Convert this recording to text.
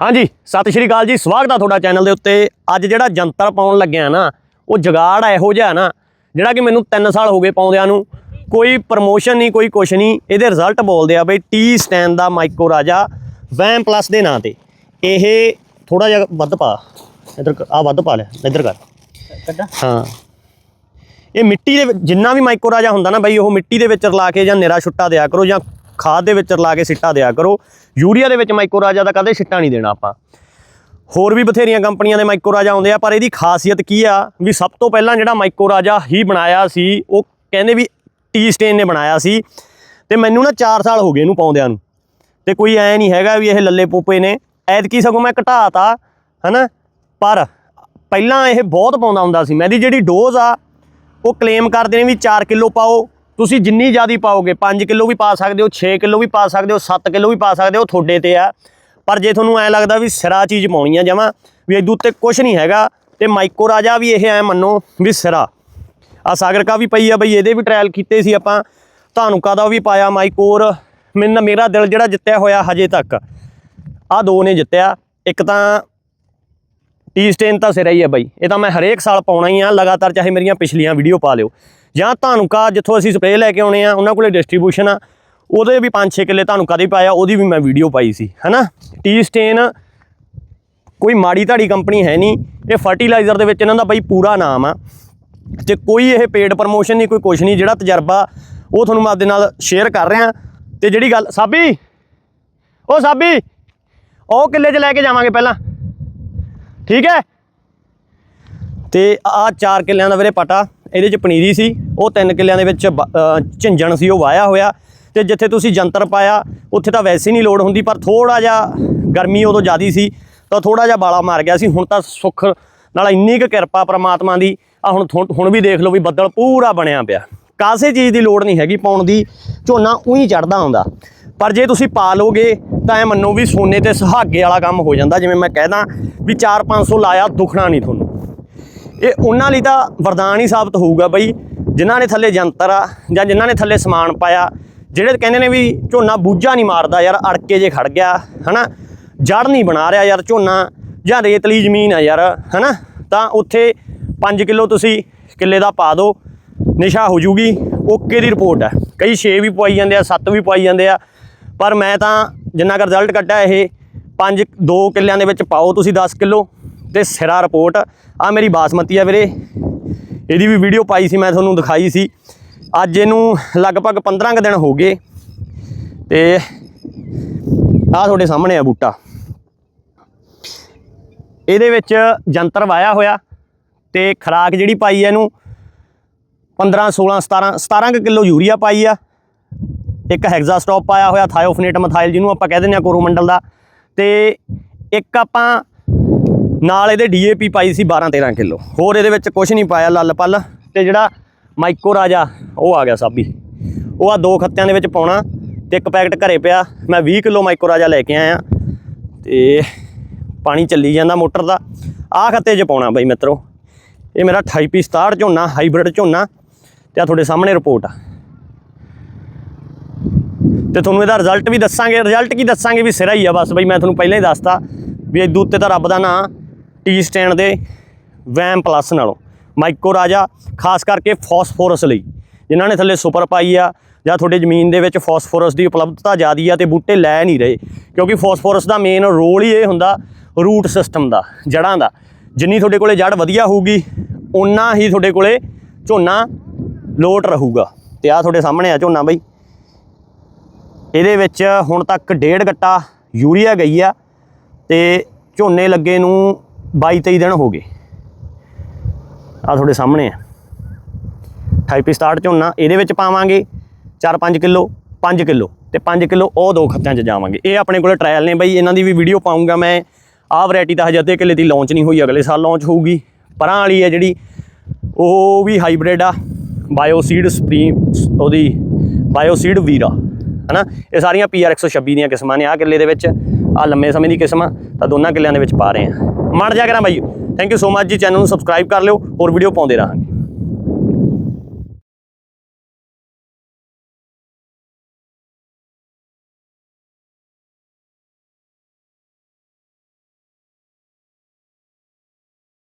ਹਾਂਜੀ ਸਤਿ ਸ਼੍ਰੀ ਅਕਾਲ ਜੀ ਸਵਾਗਤ ਆ ਤੁਹਾਡਾ ਚੈਨਲ ਦੇ ਉੱਤੇ। ਅੱਜ ਜਿਹੜਾ ਜੰਤਰ ਪਾਉਣ ਲੱਗਿਆ ਨਾ ਉਹ ਜਗਾੜ ਇਹੋ ਜਿਹਾ ਨਾ ਜਿਹੜਾ ਕਿ ਮੈਨੂੰ 3 ਸਾਲ ਹੋ ਗਏ ਪਾਉਂਦਿਆਂ ਨੂੰ। ਕੋਈ ਪ੍ਰਮੋਸ਼ਨ ਨਹੀਂ ਕੋਈ ਕੁਛ ਨਹੀਂ ਇਹਦੇ ਰਿਜ਼ਲਟ ਬੋਲਦੇ ਆ ਬਈ ਟੀ ਸਟੈਂਡ ਦਾ ਮਾਈਕੋ ਰਾਜਾ ਵੈਮ ਪਲੱਸ ਦੇ ਨਾਂ ਤੇ। ਇਹ ਥੋੜਾ ਜਿਹਾ ਵੱਧ ਪਾ ਇਧਰ ਆ ਵੱਧ ਪਾ ਲਿਆ ਇਧਰ ਕਰ। ਕੱਢਾ? ਹਾਂ। ਇਹ ਮਿੱਟੀ ਦੇ ਜਿੰਨਾ ਵੀ ਮਾਈਕੋ ਰਾਜਾ ਹੁੰਦਾ ਨਾ ਬਈ ਉਹ ਮਿੱਟੀ ਦੇ ਵਿੱਚ ਰਲਾ ਕੇ ਜਾਂ ਨਿਰਾ ਛੁੱਟਾ ਦਿਆ ਕਰੋ ਜਾਂ ਖਾਦ ਦੇ ਵਿੱਚ ਰਲਾ ਕੇ ਸਿੱਟਾ ਦਿਆ ਕਰੋ। ਯੂਰੀਆ ਦੇ ਵਿੱਚ ਮਾਈਕੋ ਰਾਜਾ ਦਾ ਕਦੇ ਸਿੱਟਾ ਨਹੀਂ ਦੇਣਾ ਆਪਾਂ। ਹੋਰ ਵੀ ਬਥੇਰੀਆਂ ਕੰਪਨੀਆਂ ਦੇ ਮਾਈਕੋ ਰਾਜਾ ਆਉਂਦੇ ਆ, ਪਰ ਇਹਦੀ ਖਾਸੀਅਤ ਕੀ ਆ ਵੀ ਸਭ ਤੋਂ ਪਹਿਲਾਂ ਜਿਹੜਾ ਮਾਈਕੋ ਰਾਜਾ ਹੀ ਬਣਾਇਆ ਸੀ, ਉਹ ਕਹਿੰਦੇ ਵੀ ਟੀ ਸਟੇਨ ਨੇ ਬਣਾਇਆ ਸੀ। ਤੇ ਮੈਨੂੰ ਨਾ 4 ਸਾਲ ਹੋ ਗਏ ਇਹਨੂੰ ਪਾਉਂਦਿਆਂ ਨੂੰ। ਤੇ ਕੋਈ ਐ ਨਹੀਂ ਹੈਗਾ ਵੀ ਇਹ ਲੱਲੇ ਪੋਪੇ ਨੇ। ਐਤਕੀ ਸਗੋਂ ਮੈਂ ਘਟਾਤਾ, ਹਨਾ? ਪਰ ਪਹਿਲਾਂ ਇਹ ਬਹੁਤ ਪਾਉਂਦਾ ਹੁੰਦਾ ਸੀ। ਮੈਂ ਦੀ ਜਿਹੜੀ ਡੋਜ਼ ਆ, ਉਹ ਕਲੇਮ ਕਰਦੇ ਨੇ ਵੀ 4 ਕਿਲੋ ਪਾਓ। ਤੁਸੀਂ ਜਿੰਨੀ ਜ਼ਿਆਦੀ ਪਾਓਗੇ 5 ਕਿਲੋ ਵੀ ਪਾ ਸਕਦੇ ਹੋ 6 ਕਿਲੋ ਵੀ ਪਾ ਸਕਦੇ ਹੋ 7 ਕਿਲੋ ਵੀ ਪਾ ਸਕਦੇ ਹੋ ਤੁਹਾਡੇ ਤੇ ਆ। ਪਰ ਜੇ ਤੁਹਾਨੂੰ ਐ ਲੱਗਦਾ ਵੀ ਸਿਰਾ ਚੀਜ਼ ਪਾਉਣੀ ਆ ਜਮਾ, ਵੀ ਇਹਦੇ ਉੱਤੇ ਕੁਝ ਨਹੀਂ ਹੈਗਾ, ਤੇ ਮਾਈਕੋ ਰਾਜਾ ਵੀ ਇਹ ਐ ਮੰਨੋ ਵੀ ਸਿਰਾ। ਆ ਸਾਗਰਕਾ ਵੀ ਪਈ ਆ ਬਈ, ਇਹਦੇ ਵੀ ਟ੍ਰਾਇਲ ਕੀਤੇ ਸੀ ਆਪਾਂ। ਧਾਨੂਕਾ ਦਾ ਵੀ ਪਾਇਆ ਮਾਈਕੋਰ ਮੈਨ ਮੇਰਾ ਦਿਲ ਜਿਹੜਾ ਜਿੱਤਿਆ ਹੋਇਆ ਹਜੇ ਤੱਕ। ਆ ਦੋ ਨੇ ਜਿੱਤਿਆ। ਇੱਕ ਤਾਂ ਟੀ ਸਟੇਨ ਤਾਂ ਸਿਰਾ ਹੀ ਹੈ ਬਾਈ। ਇਹ ਤਾਂ ਮੈਂ ਹਰੇਕ ਸਾਲ ਪਾਉਣਾ ਹੀ ਆ, ਲਗਾਤਾਰ ਚਾਹੇ ਮੇਰੀਆਂ ਪਿਛਲੀਆਂ ਵੀਡੀਓ ਪਾ ਲਿਓ। ਜਾਂ ਧਾਨੂਕਾ ਜਿੱਥੋਂ ਅਸੀਂ ਸਪਰੇਅ ਲੈ ਕੇ ਆਉਣੇ ਆ, ਉਹਨਾਂ ਕੋਲੇ ਡਿਸਟ੍ਰੀਬਿਊਸ਼ਨ ਆ, ਉਹਦੇ ਵੀ 5-6 ਕਿੱਲੇ ਧਾਨੂਕਾ ਦੇ ਪਾਇਆ, ਉਹਦੀ ਵੀ ਮੈਂ ਵੀਡੀਓ ਪਾਈ ਸੀ, ਹਨਾ? ਟੀ ਸਟੇਨ ਕੋਈ ਮਾੜੀ ਧਾੜੀ ਕੰਪਨੀ ਹੈ ਨਹੀਂ, ਇਹ ਫਰਟੀਲਾਈਜ਼ਰ ਦੇ ਵਿੱਚ ਇਹਨਾਂ ਦਾ ਬਾਈ ਪੂਰਾ ਨਾਮ ਆ। ਤੇ ਕੋਈ ਇਹ ਪੇਡ ਪ੍ਰਮੋਸ਼ਨ ਨਹੀਂ, ਕੋਈ ਕੁਛ ਨਹੀਂ, ਜਿਹੜਾ ਤਜਰਬਾ ਉਹ ਤੁਹਾਨੂੰ ਮੈਂ ਆਪਦੇ ਨਾਲ ਸ਼ੇਅਰ ਕਰ ਰਿਹਾ। ਤੇ ਜਿਹੜੀ ਗੱਲ, ਸਾਬੀ? ਉਹ ਸਾਬੀ, ਉਹ ਕਿੱਲੇ 'ਚ ਲੈ ਕੇ ਜਾਵਾਂਗੇ ਪਹਿਲਾਂ। ਠੀਕ ਹੈ? ਤੇ ਆ ਚਾਰ ਕਿੱਲਿਆਂ ਦਾ ਵੀਰੇ ਪਟਾ। ਇਹਦੇ 'ਚ ਪਨੀਰੀ ਸੀ, ਉਹ ਤਿੰਨ ਕਿੱਲਿਆਂ ਦੇ ਵਿੱਚ ਬ- ਝਿੰਜਣ ਸੀ, ਉਹ ਵਾਇਆ ਹੋਇਆ। ਤੇ ਜਿੱਥੇ ਤੁਸੀਂ ਜੰਤਰ ਪਾਇਆ, ਉੱਥੇ ਤਾਂ ਵੈਸੇ ਨਹੀਂ ਲੋਡ ਹੁੰਦੀ, ਪਰ ਥੋੜਾ ਜਿਹਾ ਗਰਮੀ ਉਦੋਂ ਜ਼ਿਆਦੀ ਸੀ, ਤਾਂ ਥੋੜਾ ਜਿਹਾ ਬਾਲਾ ਮਾਰ ਗਿਆ ਸੀ। ਹੁਣ ਤਾਂ ਸੁੱਖ ਨਾਲ ਇੰਨੀ ਕੁ ਕਿਰਪਾ ਪ੍ਰਮਾਤਮਾ ਦੀ ਆ ਹੁਣ ਥੋ- ਹੁਣ ਵੀ ਦੇਖ ਲਓ ਵੀ ਬੱਦਲ ਪੂਰਾ ਬਣਿਆ ਪਿਆ। ਕਾਸੇ ਚੀਜ਼ ਦੀ ਲੋੜ ਨਹੀਂ ਹੈਗੀ, ਪਾਉਣ ਦੀ, ਝੋਨਾ ਉਹੀ ਚੜਦਾ ਆਉਂਦਾ ਪਰ ਜੇ ਤੁਸੀਂ ਪਾ ਲੋਗੇ, ਤਾਂ ਐ ਮੰਨੋ ਵੀ ਸੋਨੇ ਤੇ ਸੁਹਾਗੇ ਵਾਲਾ ਕੰਮ ਹੋ ਜਾਂਦਾ। ਜਿਵੇਂ ਮੈਂ ਕਹਿਦਾ ਵੀ 4-500 ਲਾਇਆ, ਦੁਖਣਾ ਨਹੀਂ ਤੁਹਾਨੂੰ। ਇਹ ਉਹਨਾਂ ਲਈ ਤਾਂ ਵਰਦਾਨ ਹੀ ਸਾਬਤ ਹੋਊਗਾ ਬਈ, ਜਿਨ੍ਹਾਂ ਨੇ ਥੱਲੇ ਜੰਤਰ ਆ ਜਾਂ ਜਿਨ੍ਹਾਂ ਨੇ ਥੱਲੇ ਸਮਾਨ ਪਾਇਆ, ਜਿਹੜੇ ਕਹਿੰਦੇ ਨੇ ਵੀ ਝੋਨਾ ਬੂਝਾ ਨਹੀਂ ਮਾਰਦਾ ਯਾਰ, ਅੜਕੇ ਜੇ ਖੜ ਗਿਆ, ਹਨਾ? ਜੜ ਨਹੀਂ ਬਣਾ ਰਿਹਾ ਯਾਰ ਝੋਨਾ, ਜਾਂ ਰੇਤਲੀ ਜ਼ਮੀਨ ਆ ਯਾਰ, ਹਨਾ? ਤਾਂ ਉੱਥੇ 5 ਕਿਲੋ ਤੁਸੀਂ ਕਿੱਲੇ ਦਾ ਪਾ ਦਿਓ, ਨਿਸ਼ਾ ਹੋ ਜੂਗੀ, ਓਕੇ ਦੀ ਰਿਪੋਰਟ ਹੈ ਕਈ 6 ਵੀ ਪਵਾਈ ਜਾਂਦੇ ਆ 7 ਵੀ ਪਵਾਈ ਜਾਂਦੇ ਆ, ਪਰ ਮੈਂ ਤਾਂ ਜਿੰਨਾ ਕੁ ਰਿਜ਼ਲਟ ਕੱਢਿਆ ਇਹ 5 2 ਕਿੱਲਿਆਂ ਦੇ ਵਿੱਚ ਪਾਓ ਤੁਸੀਂ 10 ਕਿਲੋ। ਤੇ ਸਿਰਾ ਰਿਪੋਰਟ। ਆ ਮੇਰੀ ਬਾਸਮਤੀ ਆ ਵੀਰੇ। ਇਹਦੀ ਵੀ ਵੀਡੀਓ ਪਾਈ ਸੀ, ਮੈਂ ਤੁਹਾਨੂੰ ਦਿਖਾਈ ਸੀ। ਅੱਜ ਇਹਨੂੰ ਲਗਭਗ 15 ਕੁ ਦਿਨ ਹੋ ਗਏ। ਤੇ ਆ ਤੁਹਾਡੇ ਸਾਹਮਣੇ ਆ ਬੂਟਾ। ਇਹਦੇ ਵਿੱਚ ਜੰਤਰ ਵਾਇਆ ਹੋਇਆ ਤੇ ਖਰਾਕ ਜਿਹੜੀ ਪਾਈ ਹੈ ਇਹਨੂੰ 15 16 17 17 ਕੁ ਕਿਲੋ ਯੂਰੀਆ ਪਾਈ ਆ। ਇੱਕ ਹੈਗਜ਼ਾ ਸਟਾਪ ਪਾਇਆ ਹੋਇਆ, ਥਾਇਓਫਨੇਟ ਮਥਾਈਲ ਜਿਹਨੂੰ ਆਪਾਂ ਕਹਿ ਦਿੰਦੇ ਆ ਕੋਰੋਮੰਡਲ ਦਾ। ਤੇ ਇੱਕ ਆਪਾਂ ਨਾਲ ਇਹਦੇ ਡੀਏਪੀ ਪਾਈ ਸੀ 12 13 ਕਿਲੋ। ਹੋਰ ਇਹਦੇ ਵਿੱਚ ਕੁਝ ਨਹੀਂ ਪਾਇਆ, ਲੱਲ ਪੱਲ। ਤੇ ਜਿਹੜਾ ਮਾਈਕੋ ਰਾਜਾ, ਉਹ ਆ ਗਿਆ ਸਾਬੀ। ਉਹ ਆ ਦੋ ਖੱਤਿਆਂ ਦੇ ਵਿੱਚ ਪਾਉਣਾ ਤੇ ਇੱਕ ਪੈਕਟ ਘਰੇ ਪਿਆ। ਮੈਂ 20 ਕਿਲੋ ਮਾਈਕੋ ਰਾਜਾ ਲੈ ਕੇ ਆਇਆ। ਤੇ ਪਾਣੀ ਚੱਲੀ ਜਾਂਦਾ ਮੋਟਰ ਦਾ। ਆਹ ਖੱਤੇ 'ਚ ਪਾਉਣਾ ਬਾਈ ਮਿੱਤਰੋ। ਇਹ ਮੇਰਾ 28 ਪੀ 67 ਝੋਨਾ, ਹਾਈਬ੍ਰਿਡ ਝੋਨਾ। ਤੇ ਆ ਤੁਹਾਡੇ ਸਾਹਮਣੇ ਰਿਪੋਰਟ ਆ। ਤੇ ਤੁਹਾਨੂੰ ਇਹਦਾ ਰਿਜ਼ਲਟ ਵੀ ਦੱਸਾਂਗੇ। ਰਿਜ਼ਲਟ ਕੀ ਦੱਸਾਂਗੇ? ਵੀ ਸਿਰਾ ਹੀ ਆ ਬਸ ਬਈ, ਮੈਂ ਤੁਹਾਨੂੰ ਪਹਿਲਾਂ ਹੀ ਦੱਸਤਾ। ਵੀ ਇਦੋਂ ਉੱਤੇ ਤਾਂ ਰੱਬ ਦਾ ਨਾਂ। ਟੀ ਸਟੈਂਡ ਦੇ ਵੈਮ ਪਲੱਸ ਨਾਲੋਂ। ਮਾਈਕੋ ਰਾਜਾ ਖਾਸ ਕਰਕੇ ਫਾਸਫੋਰਸ ਲਈ। ਜਿਨ੍ਹਾਂ ਨੇ ਥੱਲੇ ਸੁਪਰ ਪਾਈ ਆ, ਜਾਂ ਤੁਹਾਡੇ ਜ਼ਮੀਨ ਦੇ ਵਿੱਚ ਫਾਸਫੋਰਸ ਦੀ ਉਪਲਬਧਤਾ ਜ਼ਿਆਦੀ ਆ ਤੇ ਬੂਟੇ ਲੈ ਨਹੀਂ ਰਹੇ। ਕਿਉਂਕਿ ਫਾਸਫੋਰਸ ਦਾ ਮੇਨ ਰੋਲ ਹੀ ਇਹ ਹੁੰਦਾ ਰੂਟ ਸਿਸਟਮ ਦਾ ਜੜਾਂ ਦਾ। ਜਿੰਨੀ ਤੁਹਾਡੇ ਕੋਲੇ ਜੜ ਵਧੀਆ ਹੋਊਗੀ ਉਨਾ ਹੀ ਤੁਹਾਡੇ ਕੋਲੇ ਝੋਨਾ ਲੋਟ ਰਹੂਗਾ। ਤੇ ਆ ਤੁਹਾਡੇ ਸਾਹਮਣੇ ਆ ਝੋਨਾ ਬਈ। ਇਹਦੇ ਵਿੱਚ ਹੁਣ ਤੱਕ ਡੇਢ ਗੱਟਾ ਯੂਰੀਆ ਗਈ ਆ, ਤੇ ਝੋਨੇ ਲੱਗੇ ਨੂੰ 22 23 ਦਿਨ ਹੋ ਗਏ। ਆ ਤੁਹਾਡੇ ਸਾਹਮਣੇ ਆ। ਟਾਈਪੀ ਸਟਾਰਟ ਝੋਨਾ, ਇਹਦੇ ਵਿੱਚ ਪਾਵਾਂਗੇ 4-5 ਕਿਲੋ 5 ਕਿਲੋ ਤੇ 5 ਕਿਲੋ ਉਹ ਦੋ ਖੱਤਿਆਂ 'ਚ ਜਾਵਾਂਗੇ। ਇਹ ਆਪਣੇ ਕੋਲੇ ਟ੍ਰਾਇਲ ਨੇ ਬਈ, ਇਹਨਾਂ ਦੀ ਵੀ ਵੀਡੀਓ ਪਾਉਂਗਾ ਮੈਂ। ਆਹ ਵੈਰਾਈਟੀ ਤਾਂ ਹਜੇ ਅੱਧੇ ਕਿੱਲੇ ਦੀ ਲਾਂਚ ਨਹੀਂ ਹੋਈ, ਅਗਲੇ ਸਾਲ ਲਾਂਚ ਹੋਊਗੀ। ਪਰਾਂ ਵਾਲੀ ਹੈ ਜਿਹੜੀ, ਉਹ ਵੀ ਹਾਈਬ੍ਰਿਡ ਆ। ਬਾਇਓਸੀਡ ਸਪਰੀਮ ਉਹਦੀ ਬਾਇਓ ਸੀਡ ਵੀਰਾ ਹਨਾ? ਇਹ ਸਾਰੀਆਂ ਪੀਆਰ 126 ਦੀਆਂ ਕਿਸਮਾਂ ਨੇ ਆ ਕਿੱਲੇ ਦੇ ਵਿੱਚ। ਆ ਲੰਮੇ ਸਮੇਂ ਦੀ ਕਿਸਮ ਆ ਤਾਂ ਦੋਨਾਂ ਕਿੱਲਿਆਂ ਦੇ ਵਿੱਚ ਪਾ ਰਹੇ ਆ ਮੜ ਜਾ ਕਰਾਂ ਬਾਈ। Thank you so much ji. Channel ਨੂੰ ਸਬਸਕ੍ਰਾਈਬ ਕਰ ਲਿਓ। ਹੋਰ ਵੀਡੀਓ ਪਾਉਂਦੇ ਰਹਾਂਗੇ।